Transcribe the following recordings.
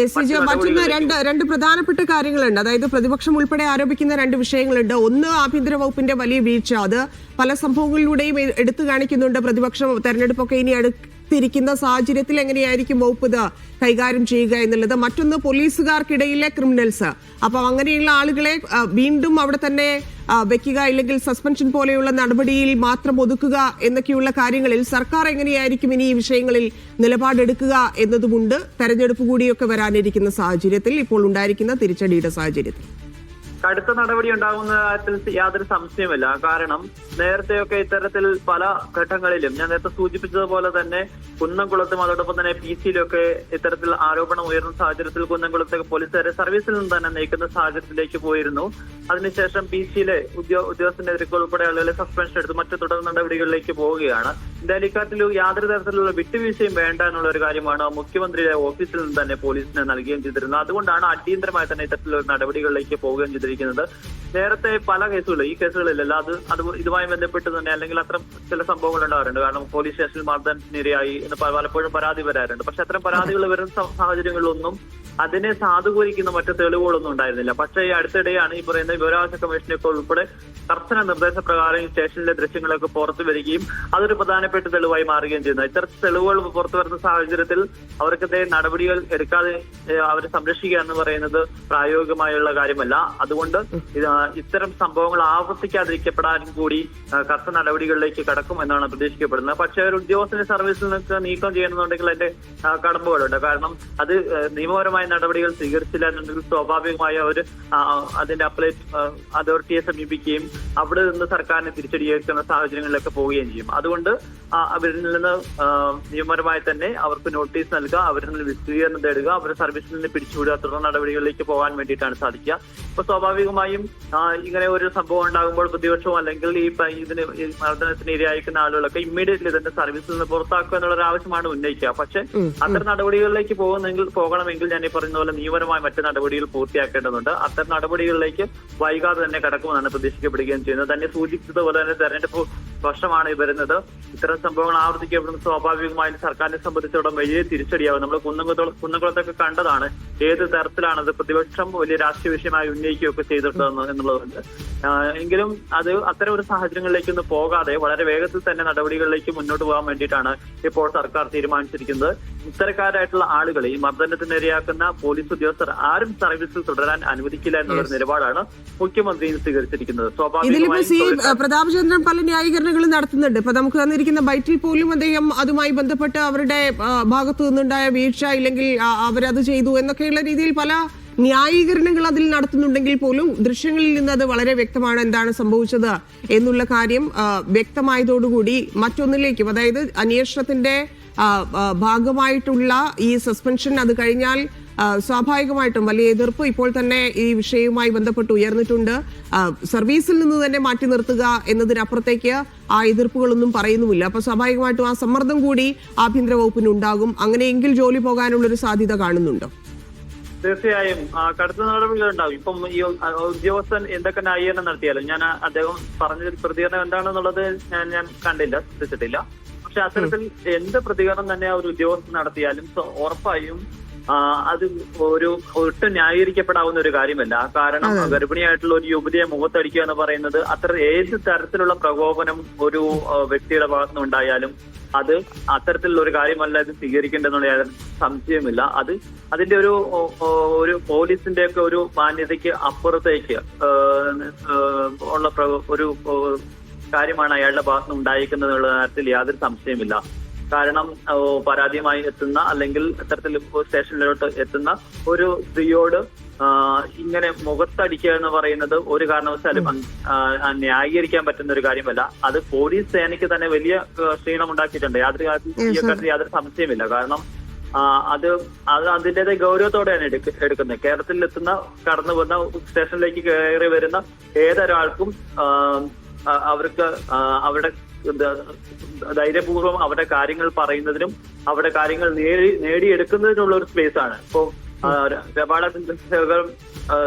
A C G മറ്റൊന്ന് രണ്ട് രണ്ട് പ്രധാനപ്പെട്ട കാര്യങ്ങളുണ്ട്. അതായത് പ്രതിപക്ഷം ഉൾപ്പെടെ ആരോപിക്കുന്ന രണ്ട് വിഷയങ്ങളുണ്ട്. ഒന്ന് ആഭ്യന്തര വകുപ്പിന്റെ വലിയ വീഴ്ച. അത് പല സംഭവങ്ങളിലൂടെയും എടുത്തു കാണിക്കുന്നുണ്ട് പ്രതിപക്ഷം തെരഞ്ഞെടുപ്പൊക്കെ ഇനി അടുത്തിരിക്കുന്ന സാഹചര്യത്തിൽ എങ്ങനെയായിരിക്കും വകുപ്പ് ഇത് കൈകാര്യം ചെയ്യുക എന്നുള്ളത്? മറ്റൊന്ന് പോലീസുകാർക്കിടയിലെ ക്രിമിനൽസ്. അപ്പൊ അങ്ങനെയുള്ള ആളുകളെ വീണ്ടും അവിടെ തന്നെ വെക്കുക ഇല്ലെങ്കിൽ സസ്പെൻഷൻ പോലെയുള്ള നടപടിയിൽ മാത്രം ഒതുക്കുക എന്നൊക്കെയുള്ള കാര്യങ്ങളിൽ സർക്കാർ എങ്ങനെയായിരിക്കും ഇനി ഈ വിഷയങ്ങളിൽ നിലപാടെടുക്കുക എന്നതുമുണ്ട്. തെരഞ്ഞെടുപ്പ് കൂടിയൊക്കെ വരാനിരിക്കുന്ന സാഹചര്യത്തിൽ ഇപ്പോൾ ഉണ്ടായിരിക്കുന്ന തിരിച്ചടിയുടെ സാഹചര്യത്തിൽ. കടുത്ത നടപടി ഉണ്ടാകുന്ന കാര്യത്തിൽ യാതൊരു സംശയമില്ല കാരണം നേരത്തെയൊക്കെ ഇത്തരത്തിൽ പല ഘട്ടങ്ങളിലും ഞാൻ നേരത്തെ സൂചിപ്പിച്ചതുപോലെ തന്നെ കുന്നംകുളത്തും അതോടൊപ്പം തന്നെ പി സിയിലൊക്കെ ഇത്തരത്തിൽ ആരോപണം ഉയർന്ന സാഹചര്യത്തിൽ കുന്നംകുളത്തെ പോലീസുകാരെ സർവീസിൽ നിന്ന് തന്നെ നീക്കുന്ന സാഹചര്യത്തിലേക്ക് പോയിരുന്നു. അതിനുശേഷം പി സിയിലെ ഉദ്യോ ഉദ്യോഗസ്ഥനെതിരെ ഉൾപ്പെടെ ആളുകളെ സസ്പെൻഷൻ എടുത്ത് മറ്റു തുടർ നടപടികളിലേക്ക് പോവുകയാണ്. ഇക്കാര്യത്തിൽ യാതൊരു തരത്തിലുള്ള വിട്ടുവീഴ്ചയും വേണ്ട എന്നുള്ള ഒരു കാര്യമാണ് മുഖ്യമന്ത്രിയുടെ ഓഫീസിൽ നിന്ന് തന്നെ പോലീസിന് നൽകുകയും ചെയ്തിരുന്നത്. അതുകൊണ്ടാണ് അടിയന്തരമായി തന്നെ ഇത്തരത്തിലുള്ള നടപടികളിലേക്ക് പോവുകയും ചെയ്തിരിക്കുന്നത്. നേരത്തെ പല കേസുകളും ഈ കേസുകളിലല്ല അത് അത് ഇതുമായി ബന്ധപ്പെട്ട് തന്നെ അല്ലെങ്കിൽ അത്ര ചില സംഭവങ്ങൾ ഉണ്ടാവാറുണ്ട് കാരണം പോലീസ് സ്റ്റേഷനിൽ മർദ്ദനത്തിനിരയായി എന്ന് പലപ്പോഴും പരാതി വരാറുണ്ട്. പക്ഷെ അത്തരം പരാതികൾ വരുന്ന സാഹചര്യങ്ങളിലൊന്നും അതിനെ സാധൂകരിക്കുന്ന മറ്റു തെളിവുകളൊന്നും ഉണ്ടായിരുന്നില്ല. പക്ഷേ ഈ അടുത്തിടെയാണ് ഈ പറയുന്ന വിവരാവകാശ കമ്മീഷനൊക്കെ ഉൾപ്പെടെ കർശന നിർദ്ദേശപ്രകാരം ഈ സ്റ്റേഷനിലെ ദൃശ്യങ്ങളൊക്കെ പുറത്തു വരികയും അതൊരു പ്രധാനപ്പെട്ട തെളിവായി മാറുകയും ചെയ്യുന്നു. ഇത്തരത്തിൽ തെളിവുകൾ പുറത്തു വരുന്ന സാഹചര്യത്തിൽ അവർക്കെതിരെ നടപടികൾ എടുക്കാതെ അവരെ സംരക്ഷിക്കുക എന്ന് പറയുന്നത് പ്രായോഗികമായുള്ള കാര്യമല്ല. അതുകൊണ്ട് ഇത് ഇത്തരം സംഭവങ്ങൾ ആവർത്തിക്കാതിരിക്കപ്പെടാനും കൂടി കർശന നടപടികളിലേക്ക് കടക്കും എന്നാണ് പ്രതീക്ഷിക്കപ്പെടുന്നത്. പക്ഷേ ഒരു ഉദ്യോഗസ്ഥന്റെ സർവീസിൽ നിന്ന് നീക്കം ചെയ്യണമെന്നുണ്ടെങ്കിൽ അതിന്റെ കടമ്പുകളുണ്ട്. കാരണം അത് നിയമപരമായ നടപടികൾ സ്വീകരിച്ചില്ല എന്നുണ്ടെങ്കിൽ സ്വാഭാവികമായ അവർ അതിന്റെ അപ്ലേറ്റ് അതോറിറ്റിയെ സമീപിക്കുകയും അവിടെ നിന്ന് സർക്കാരിനെ തിരിച്ചടിയേക്കുന്ന സാഹചര്യങ്ങളിലൊക്കെ പോവുകയും ചെയ്യും. അതുകൊണ്ട് അവരിൽ നിന്ന് നിയമപരമായി തന്നെ അവർക്ക് നോട്ടീസ് നൽകുക അവരിൽ നിന്ന് വിശദീകരണം തേടുക അവരെ സർവീസിൽ നിന്ന് പിടിച്ചുവിടുക തുടർ നടപടികളിലേക്ക് പോകാൻ വേണ്ടിയിട്ടാണ് സാധിക്കുക. അപ്പൊ സ്വാഭാവികമായും ഇങ്ങനെ ഒരു സംഭവം ഉണ്ടാകുമ്പോൾ പ്രതിപക്ഷവും അല്ലെങ്കിൽ ഈ ഇതിന് മർദ്ദനത്തിന് ഇരയായിരിക്കുന്ന ആളുകളൊക്കെ ഇമ്മീഡിയറ്റ്ലി തന്നെ സർവീസിൽ നിന്ന് പുറത്താക്കുക എന്നുള്ള ഒരു ആവശ്യമാണ് ഉന്നയിക്കുക. പക്ഷെ അത്തരം നടപടികളിലേക്ക് പോകുന്നെങ്കിൽ പോകണമെങ്കിൽ ഞാൻ ഈ പറയുന്ന പോലെ നിയമപരമായ മറ്റു നടപടികൾ പൂർത്തിയാക്കേണ്ടതുണ്ട്. അത്തരം നടപടികളിലേക്ക് വൈകാതെ തന്നെ കടക്കുമെന്നാണ് പ്രതീക്ഷിക്കപ്പെടുകയും ചെയ്യുന്നത്. തന്നെ സൂചിപ്പിച്ചതുപോലെ തന്നെ തെരഞ്ഞെടുപ്പ് വർഷമാണ് വരുന്നത്. ഇത്തരം സംഭവങ്ങൾ ആവർത്തിക്കപ്പെടുന്ന സ്വാഭാവികമായും സർക്കാരിനെ സംബന്ധിച്ചിടത്തോളം വലിയ തിരിച്ചടിയാവും. നമ്മൾ കുന്നംകുളത്തോളം കുന്നംകുളത്തൊക്കെ കണ്ടതാണ് ഏത് തരത്തിലാണത് പ്രതിപക്ഷം വലിയ രാഷ്ട്രീയ വിഷയമായി ഉന്നയിക്കുകയൊക്കെ ചെയ്തിട്ടുണ്ട് എന്നുള്ളതുണ്ട് എങ്കിലും അത് അത്തരം ഒരു സാഹചര്യങ്ങളിലേക്കൊന്നും പോകാതെ വളരെ വേഗത്തിൽ തന്നെ നടപടികളിലേക്ക് മുന്നോട്ട് പോകാൻ വേണ്ടിയിട്ടാണ് ഇപ്പോൾ സർക്കാർ തീരുമാനിച്ചിരിക്കുന്നത്. ഇത്തരക്കാരായിട്ടുള്ള ആളുകളെ ഈ മർദ്ദനത്തിനിരയാക്കുന്ന പോലീസ് ഉദ്യോഗസ്ഥർ ആരും സർവീസിൽ തുടരാൻ അനുവദിക്കില്ല എന്നുള്ള നിലപാടാണ് മുഖ്യമന്ത്രിയും സ്വീകരിച്ചിരിക്കുന്നത്. സ്വാഭാവികമായും പ്രതാപചന്ദ്രൻ പല ന്യായീകരണങ്ങളും നടത്തുന്നുണ്ട്. ഇപ്പൊ നമുക്ക് തന്നിരിക്കുന്ന ബൈറ്റിൽ പോലും അദ്ദേഹം അതുമായി ബന്ധപ്പെട്ട് അവരുടെ ഭാഗത്തു നിന്നുണ്ടായ വീഴ്ച ഇല്ലെങ്കിൽ അവരത് ചെയ്തു എന്നൊക്കെയുള്ള രീതിയിൽ പല ന്യായീകരണങ്ങൾ അതിൽ നടത്തുന്നുണ്ടെങ്കിൽ പോലും ദൃശ്യങ്ങളിൽ നിന്ന് അത് വളരെ വ്യക്തമാണ് എന്താണ് സംഭവിച്ചത് എന്നുള്ള കാര്യം വ്യക്തമായതോടുകൂടി മറ്റൊന്നിലേക്കും അതായത് അന്വേഷണത്തിന്റെ ഭാഗമായിട്ടുള്ള ഈ സസ്പെൻഷൻ അത് കഴിഞ്ഞാൽ സ്വാഭാവികമായിട്ടും വലിയ എതിർപ്പ് ഇപ്പോൾ തന്നെ ഈ വിഷയവുമായി ബന്ധപ്പെട്ട് ഉയർന്നിട്ടുണ്ട്. സർവീസിൽ നിന്ന് തന്നെ മാറ്റി നിർത്തുക എന്നതിനപ്പുറത്തേക്ക് ആ എതിർപ്പുകളൊന്നും പറയുന്നുമില്ല. അപ്പൊ സ്വാഭാവികമായിട്ടും ആ സമ്മർദ്ദം കൂടി ആഭ്യന്തര വകുപ്പിന് ഉണ്ടാകും. അങ്ങനെയെങ്കിൽ ജോലി പോകാനുള്ള ഒരു സാധ്യത കാണുന്നുണ്ടോ? തീർച്ചയായും. കടുത്ത നടപടികൾ ഉണ്ടാവും ഇപ്പം ഈ ഉദ്യോഗസ്ഥൻ എന്തൊക്കെ ന്യായീകരണം നടത്തിയാലും ഞാൻ അദ്ദേഹം പറഞ്ഞ പ്രതികരണം എന്താണെന്നുള്ളത് ഞാൻ ഞാൻ കണ്ടില്ല ശ്രദ്ധിച്ചിട്ടില്ല. പക്ഷെ അത്തരത്തിൽ എന്ത് പ്രതികരണം തന്നെ ആ ഒരു ഉദ്യോഗസ്ഥൻ നടത്തിയാലും ഉറപ്പായും അത് ഒരു ഒട്ടും ന്യായീകരിക്കപ്പെടാവുന്ന ഒരു കാര്യമല്ല. കാരണം ഗർഭിണിയായിട്ടുള്ള ഒരു യുവതിയെ മുഖത്തടിക്കുക എന്ന് പറയുന്നത് അത്ര ഏത് തരത്തിലുള്ള പ്രകോപനം ഒരു വ്യക്തിയുടെ ഭാഗത്തുനിന്ന് ഉണ്ടായാലും അത് അത്തരത്തിലുള്ള ഒരു കാര്യമല്ല ഇത് സ്വീകരിക്കേണ്ടതെന്നുള്ള യാതൊരു സംശയമില്ല അത് അതിന്റെ ഒരു ഒരു പോലീസിന്റെ ഒക്കെ ഒരു മാന്യതയ്ക്ക് അപ്പുറത്തേക്ക് ഉള്ള ഒരു കാര്യമാണ് അയാളുടെ ഭാഗത്തുനിന്ന് ഉണ്ടായിരിക്കുന്നത് എന്നുള്ള കാര്യത്തിൽ യാതൊരു സംശയമില്ല കാരണം പരാതിയുമായി എത്തുന്ന അല്ലെങ്കിൽ ഇത്തരത്തിൽ സ്റ്റേഷനിലോട്ട് എത്തുന്ന ഒരു സ്ത്രീയോട് ഇങ്ങനെ മുഖത്തടിക്കുക എന്ന് പറയുന്നത് ഒരു കാരണവശാലും ന്യായീകരിക്കാൻ പറ്റുന്ന ഒരു കാര്യമല്ല. അത് പോലീസ് സേനയ്ക്ക് തന്നെ വലിയ ക്ഷീണം ഉണ്ടാക്കിയിട്ടുണ്ട് യാതൊരു കാര്യത്തിൽ യാതൊരു സംശയമില്ല കാരണം അത് അത് അതിന്റേതായ ഗൗരവത്തോടെയാണ് എടുക്ക- എടുക്കുന്നത്. കേരളത്തിൽ എത്തുന്ന കടന്നു വന്ന സ്റ്റേഷനിലേക്ക് കയറി വരുന്ന ഏതൊരാൾക്കും അവർക്ക് അവരുടെ ധൈര്യപൂർവം അവരുടെ കാര്യങ്ങൾ പറയുന്നതിനും അവരുടെ കാര്യങ്ങൾ നേടി നേടിയെടുക്കുന്നതിനുള്ള ഒരു സ്പേസ് ആണ് ഇപ്പോ ആ, രബാഡ ചന്ദ്രശേഖർ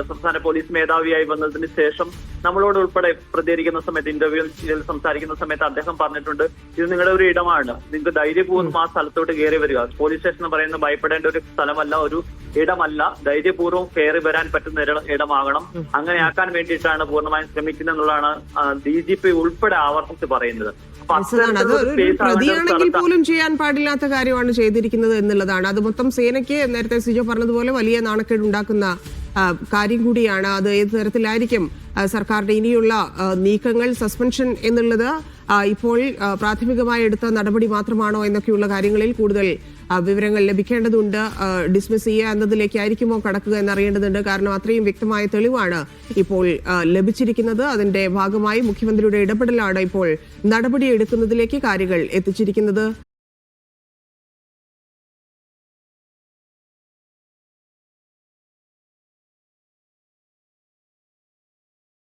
സംസ്ഥാന പോലീസ് മേധാവിയായി വന്നതിന് ശേഷം നമ്മളോട് ഉൾപ്പെടെ പ്രതികരിക്കുന്ന സമയത്ത് ഇന്റർവ്യൂവിൽ സംസാരിക്കുന്ന സമയത്ത് അദ്ദേഹം പറഞ്ഞിട്ടുണ്ട് ഇത് നിങ്ങളുടെ ഒരു ഇടമാണ്. നിങ്ങൾക്ക് ധൈര്യപൂർവം ആ സ്ഥലത്തോട്ട് കയറി വരിക. പോലീസ് സ്റ്റേഷൻ എന്ന് പറയുന്നത് ഭയപ്പെടേണ്ട ഒരു സ്ഥലമല്ല ഒരു ഇടമല്ല. ധൈര്യപൂർവം കയറി വരാൻ പറ്റുന്ന ഇട- ഇടമാകണം. അങ്ങനെയാക്കാൻ വേണ്ടിയിട്ടാണ് പൂർണമായും ശ്രമിക്കുന്നത് എന്നുള്ളതാണ് ഡി ജി പി ഉൾപ്പെടെ ആവർത്തിച്ച് പറയുന്നത്. പ്രതിയാണെങ്കിൽ പോലും ചെയ്യാൻ പാടില്ലാത്ത കാര്യമാണ് ചെയ്തിരിക്കുന്നത് എന്നുള്ളതാണ്. അത് മൊത്തം സേനയ്ക്ക് നേരത്തെ സിജോ പറഞ്ഞതുപോലെ വലിയ നാണക്കേട് ഉണ്ടാക്കുന്ന കാര്യം കൂടിയാണ്. അത് ഏത് തരത്തിലായിരിക്കും? സർക്കാരിന്റെ ഇനിയുള്ള നീക്കങ്ങൾ സസ്പെൻഷൻ എന്നുള്ളത് ഇപ്പോൾ പ്രാഥമികമായി എടുത്ത നടപടി മാത്രമാണോ എന്നൊക്കെയുള്ള കാര്യങ്ങളിൽ കൂടുതൽ വിവരങ്ങൾ ലഭിക്കേണ്ടതുണ്ട്. ഡിസ്മിസ് ചെയ്യുക എന്നതിലേക്കായിരിക്കുമോ കടക്കുക എന്നറിയേണ്ടതുണ്ട്. കാരണം അത്രയും വ്യക്തമായ തെളിവാണ് ഇപ്പോൾ ലഭിച്ചിരിക്കുന്നത്. അതിന്റെ ഭാഗമായി മുഖ്യമന്ത്രിയുടെ ഇടപെടലാണ് ഇപ്പോൾ നടപടി എടുക്കുന്നതിലേക്ക് കാര്യങ്ങൾ എത്തിച്ചിരിക്കുന്നത്.